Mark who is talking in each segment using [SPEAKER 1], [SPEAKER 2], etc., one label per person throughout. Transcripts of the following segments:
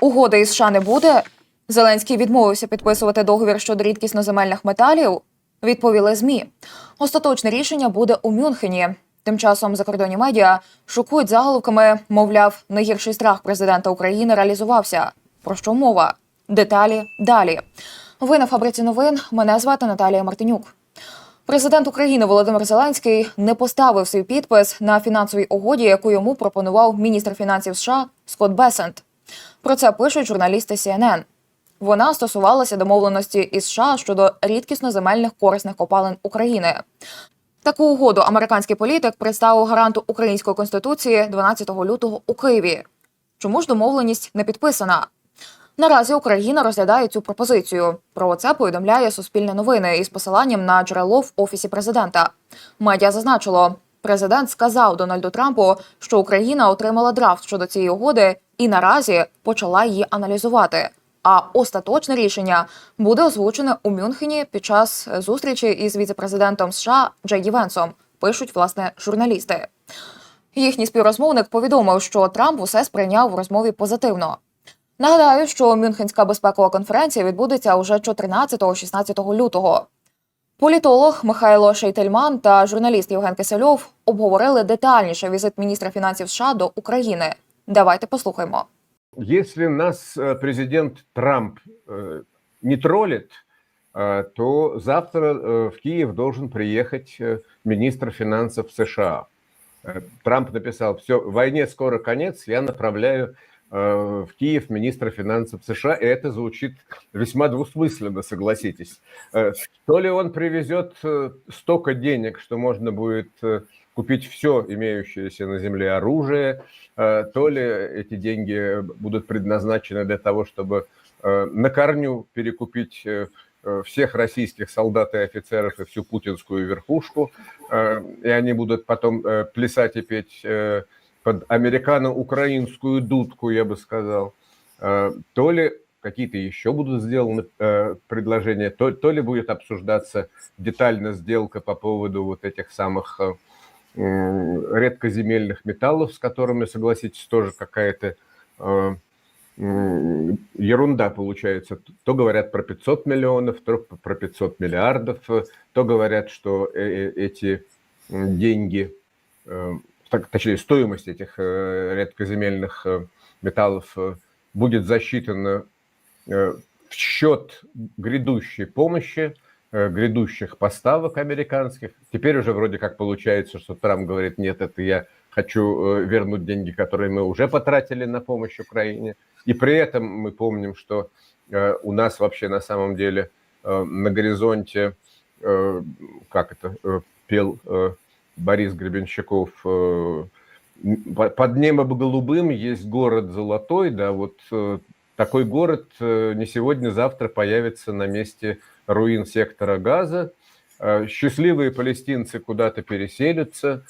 [SPEAKER 1] Угоди із США не буде. Зеленський відмовився підписувати договір щодо рідкісноземельних металів. Відповіли змі. Остаточне рішення буде у Мюнхені. Тим часом закордонні медіа шокують заголовками, мовляв, найгірший страх президента України реалізувався. Про що мова? Деталі далі. Ви на фабриці новин. Мене звати Наталія Мартинюк. Президент України Володимир Зеленський не поставив свій підпис на фінансовій угоді, яку йому пропонував міністр фінансів США Скотт Бесент. Про це пишуть журналісти CNN. Вона стосувалася домовленості із США щодо рідкісноземельних корисних копалин України. Таку угоду американський політик представив гаранту української конституції 12 лютого у Києві. Чому ж домовленість не підписана? Наразі Україна розглядає цю пропозицію. Про це повідомляє Суспільне новини із посиланням на джерело в офісі президента. Медіа зазначило, президент сказав Дональду Трампу, що Україна отримала драфт щодо цієї угоди і наразі почала її аналізувати. А остаточне рішення буде озвучене у Мюнхені під час зустрічі із віцепрезидентом США Джей Венсом. Пишуть власне журналісти. Їхній співрозмовник повідомив, що Трамп усе сприйняв в розмові позитивно. Нагадаю, що Мюнхенська безпекова конференція відбудеться уже 14-16 лютого. Політолог Михайло Шейтельман та журналіст Євген Кисельов обговорили детальніше візит міністра фінансів США до України. Давайте послухаємо.
[SPEAKER 2] Если нас э, президент Трамп э, не троллит, э, то завтра э, в Киев должен приехать э, министр финансов США. Э, Трамп написал, все, войне скоро конец, я направляю э, в Киев министра финансов США, и это звучит весьма двусмысленно, согласитесь. Э, То ли он привезет э, столько денег, что можно будет э, купить все имеющееся на земле оружие, э, то ли эти деньги будут предназначены для того, чтобы э, на корню перекупить э, э, всех российских солдат и офицеров и всю путинскую верхушку, э, и они будут потом э, плясать и петь э, под американо-украинскую дудку, я бы сказал, Э, то ли какие-то еще будут сделаны э, предложения, то, то ли будет обсуждаться детально сделка по поводу вот этих самых э, редкоземельных металлов, с которыми, согласитесь, тоже какая-то ерунда получается. То говорят про 500 миллионов, то про 500 миллиардов, то говорят, что эти деньги, так- точнее стоимость этих э, редкоземельных э, металлов э, будет засчитана в счет грядущей помощи, грядущих поставок американских. Теперь уже вроде как получается, что Трамп говорит, нет, это я хочу вернуть деньги, которые мы уже потратили на помощь Украине. И при этом мы помним, что у нас вообще на самом деле на горизонте, как это пел Борис Гребенщиков, э, под небом голубым есть город золотой, да, вот э, такой город э, не сегодня-завтра появится на месте руин сектора газа. Счастливые палестинцы куда-то переселятся,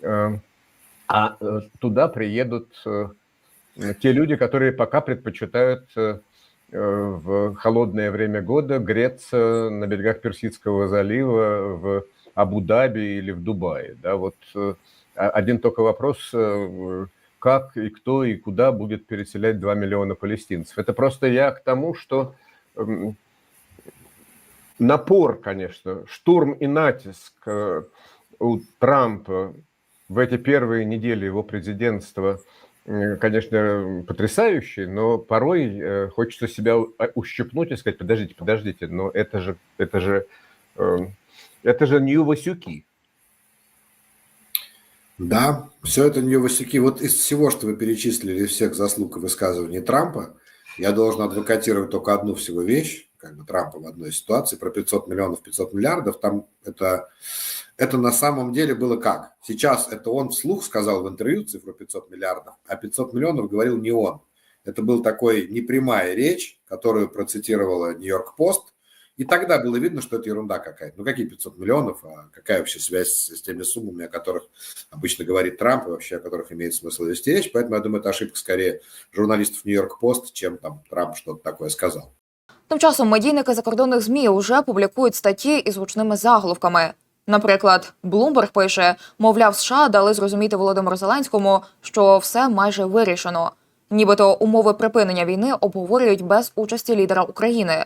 [SPEAKER 2] а туда приедут те люди, которые пока предпочитают в холодное время года греться на берегах Персидского залива в Абу-Даби или в Дубае. Да, вот э, один только вопрос, э, как и кто и куда будет переселять 2 миллиона палестинцев. Это просто я к тому, что эм, напор, конечно, штурм и натиск э, у Трампа в эти первые недели его президентства, конечно, потрясающий, но порой хочется себя ущипнуть и сказать, подождите, подождите, но это же, это же, э, это же Нью-Васюки.
[SPEAKER 3] Да, все это Нью-Васюки. Вот из всего, что вы перечислили, из всех заслуг и высказываний Трампа, я должен адвокатировать только одну всего вещь, как бы Трампа в одной ситуации, про 500 миллионов, 500 миллиардов, там это, это на самом деле было как? Сейчас это он вслух сказал в интервью цифру 500 миллиардов, а 500 миллионов говорил не он. Это был такой непрямая речь, которую процитировала Нью-Йорк Пост, и тогда было видно, что это ерунда какая-то. Ну, какие 500 миллионов, а какая вообще связь с теми суммами, о которых обычно говорит Трамп, и вообще о которых имеет смысл вести речь. Поэтому я думаю, это ошибка скорее журналистов Нью-Йорк Пост, чем там Трамп что-то такое сказал.
[SPEAKER 1] Тим часом медійники закордонних змі вже публікують статті із гучними заголовками. Наприклад, Bloomberg пише, мовляв, США дали зрозуміти Володимиру Зеленському, що все майже вирішено. Нібито умови припинення війни обговорюють без участі лідера України.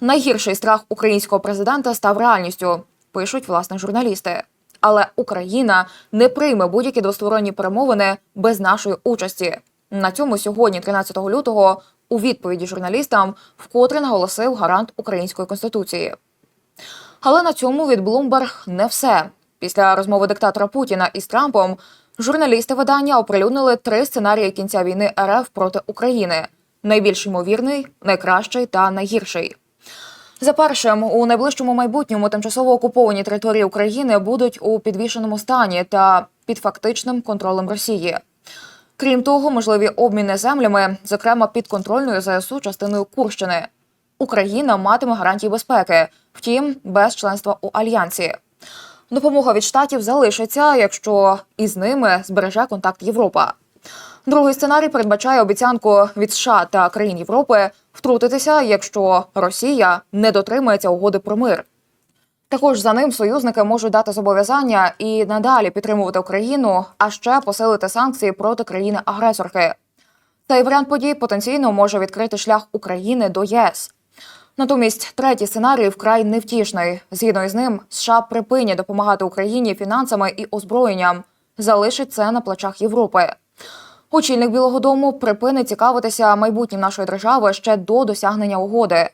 [SPEAKER 1] Найгірший страх українського президента став реальністю, пишуть власне журналісти. Але Україна не прийме будь-які двосторонні перемовини без нашої участі. На цьому сьогодні, 13 лютого, у відповіді журналістам вкотре наголосив гарант української конституції. Але на цьому від Блумберг не все. Після розмови диктатора Путіна із Трампом журналісти видання оприлюднили три сценарії кінця війни РФ проти України: найбільш ймовірний, найкращий та найгірший. За першим, у найближчому майбутньому тимчасово окуповані території України будуть у підвішеному стані та під фактичним контролем Росії. Крім того, можливі обміни землями, зокрема підконтрольною ЗСУ частиною Курщини. Україна матиме гарантії безпеки, втім, без членства у альянсі. Допомога від штатів залишиться, якщо із ними збереже контакт Європа. Другий сценарій передбачає обіцянку від США та країн Європи втрутитися, якщо Росія не дотримується угоди про мир. Також за ним союзники можуть дати зобов'язання і надалі підтримувати Україну, а ще посилити санкції проти країни-агресорки. Цей варіант подій потенційно може відкрити шлях України до ЄС. Натомість третій сценарій вкрай невтішний. Згідно із ним, США припинять допомагати Україні фінансами і озброєнням, залишить це на плечах Європи. Очільник Білого Дому припинить цікавитися майбутнім нашої держави ще до досягнення угоди.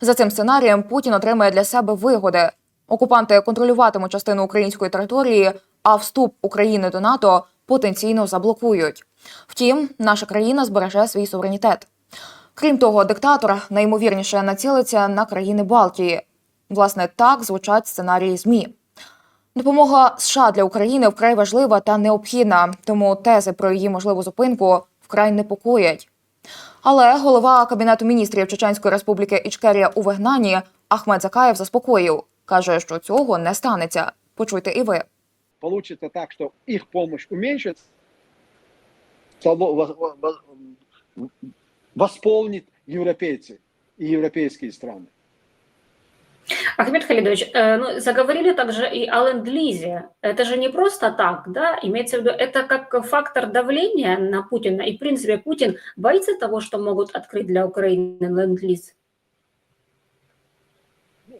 [SPEAKER 1] За цим сценарієм Путін отримає для себе вигоди. Окупанти контролюватимуть частину української території, а вступ України до НАТО потенційно заблокують. Втім, наша країна збереже свій суверенітет. Крім того, диктатор найімовірніше націлиться на країни Балтії. Власне, так звучать сценарії ЗМІ. Допомога США для України вкрай важлива та необхідна, тому тези про її можливу зупинку вкрай непокоять. Але голова кабінету міністрів Чеченської республіки Ічкерія у вигнанні Ахмед Закаєв заспокоїв. каже, що цього не станеться. Почуйте і ви.
[SPEAKER 4] получится так, что их помощь уменьшится, того во- во- во- восполнит
[SPEAKER 5] Ахмед Халидович, э, ну, заговорили также и о ленд-лизе. Это же не просто так, да? Имеется в виду, это как фактор давления на Путина. И, в принципе, Путин боится того, что могут открыть для Украины ленд-лиз.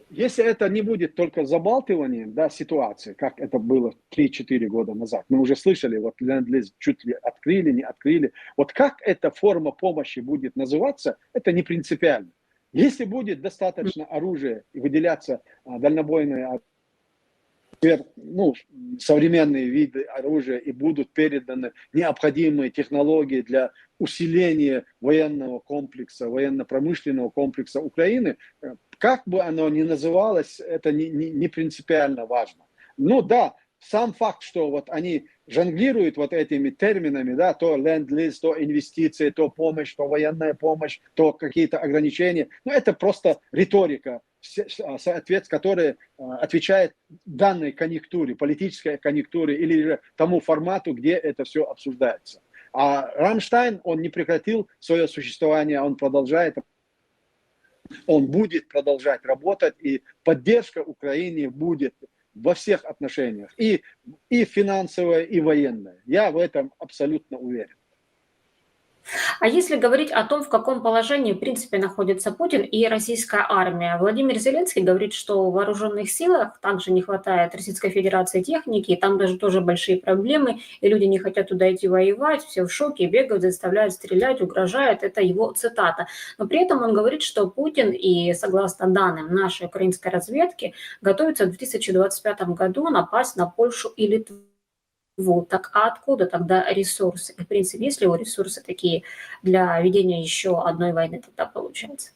[SPEAKER 4] Если это не будет только забалтыванием да, ситуации, как это было 3-4 года назад, мы уже слышали, вот ленд-лиз чуть ли открыли, не открыли. Вот как эта форма помощи будет называться, это не принципиально. Если будет достаточно оружия и выделяться а, дальнобойные ну, современные виды оружия и будут переданы необходимые технологии для усиления военного комплекса, военно-промышленного комплекса Украины, э, как бы оно ни называлось, это не, не, не принципиально важно. Ну да, сам факт, что вот они жонглируют вот этими терминами, да, то ленд-лиз, то инвестиции, то помощь, то военная помощь, то какие-то ограничения, ну это просто риторика, с- соответ, которая э, отвечает данной конъюнктуре, политической конъюнктуре или тому формату, где это все обсуждается. А Рамштайн, он не прекратил свое существование, он продолжает он будет продолжать работать, и поддержка Украине будет во всех отношениях, и, и финансовая, и военная. Я в этом абсолютно уверен.
[SPEAKER 5] А если говорить о том, в каком положении, в принципе, находится Путин и российская армия, Владимир Зеленский говорит, что в вооруженных силах также не хватает Российской Федерации техники, и там даже тоже большие проблемы, и люди не хотят туда идти воевать, все в шоке, бегают, заставляют стрелять, угрожают. Это его цитата. Но при этом он говорит, что Путин и, согласно данным нашей украинской разведки, готовится в 2025 году напасть на Польшу и Литву. Вот, так а откуда тогда ресурсы? И, в принципе, есть ли у ресурсы такие для ведения еще одной войны тогда получается?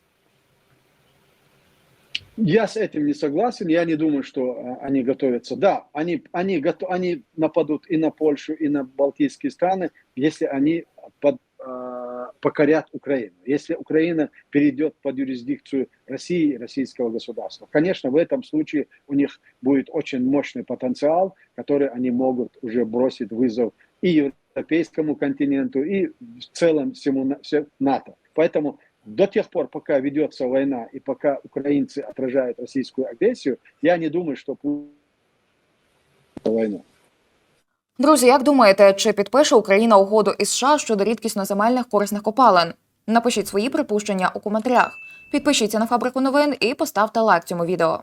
[SPEAKER 4] Я с этим не согласен. Я не думаю, что э, они готовятся. Да, они, они, гото- они нападут и на Польшу, и на Балтийские страны, если они под, э, покорят Украину. Если Украина перейдет под юрисдикцию России российского государства. Конечно, в этом случае у них будет очень мощный потенциал, который они могут уже бросить вызов и европейскому континенту, и в целом всему на- все- НАТО. Поэтому до тех пор, пока ведется война и пока украинцы отражают российскую агрессию, я не думаю, что Путин войну.
[SPEAKER 1] Друзі, як думаєте, чи підпише Україна угоду із США щодо рідкісноземельних корисних копалин? Напишіть свої припущення у коментарях. Підпишіться на фабрику новин і поставте лайк цьому відео.